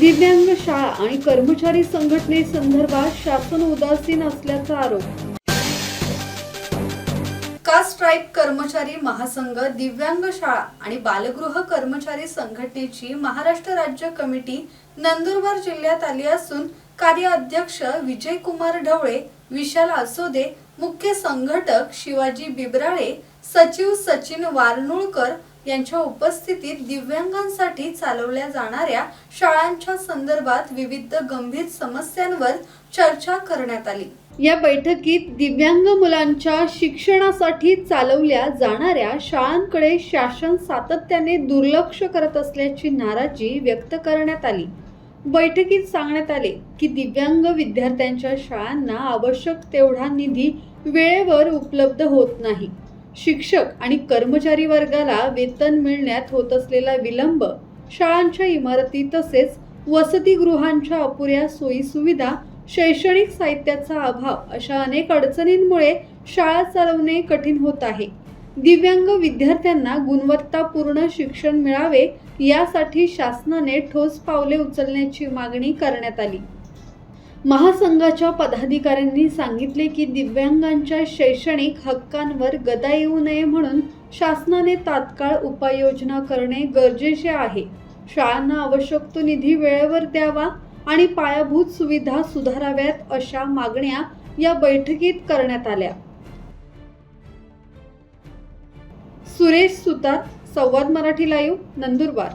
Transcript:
दिव्यांग शाळा आणि कर्मचारी संघटनेसंदर्भात शासन उदासीन असल्याचा आरोप. कास्ट ट्राईब कर्मचारी महासंघ दिव्यांग शाळा आणि बालगृह कर्मचारी संघटनेची महाराष्ट्र राज्य कमिटी नंदुरबार जिल्ह्यात आली असून कार्य अध्यक्ष विजयकुमार ढवळे विशाल आसोदे मुख्य संघटक शिवाजी बिबराळे सचिव सचिन वारनुळकर यांच्या उपस्थितीत दिव्यांगांसाठी चालवल्या जाणाऱ्या शाळांच्या संदर्भात विविध गंभीर समस्यांवर चर्चा करण्यात आली. या बैठकीत दिव्यांग मुलांच्या शिक्षणासाठी चालवल्या जाणाऱ्या शाळांकडे शासन सातत्याने दुर्लक्ष करत असल्याची नाराजी व्यक्त करण्यात आली. बैठकीत सांगण्यात आले की दिव्यांग विद्यार्थ्यांच्या शाळांना आवश्यक तेवढा निधी वेळेवर उपलब्ध होत नाही. शिक्षक आणि कर्मचारी वर्गाला वेतन मिळण्यात होत असलेला विलंब शाळांच्या इमारती तसेच वसतिगृहांच्या अपुऱ्या सोयीसुविधा शैक्षणिक साहित्याचा अभाव अशा अनेक अडचणींमुळे शाळा चालवणे कठीण होत आहे. दिव्यांग विद्यार्थ्यांना गुणवत्तापूर्ण शिक्षण मिळावे यासाठी शासनाने ठोस पावले उचलण्याची मागणी करण्यात आली. महासंघाच्या पदाधिकाऱ्यांनी सांगितले की दिव्यांगांच्या शैक्षणिक हक्कांवर गदा येऊ नये म्हणून शासनाने तात्काळ उपाययोजना करणे गरजेचे आहे. शाळांना आवश्यक तो निधी वेळेवर द्यावा आणि पायाभूत सुविधा सुधाराव्यात अशा मागण्या या बैठकीत करण्यात आल्या. सुरेश सुतार संवाद मराठी लाईव्ह नंदुरबार.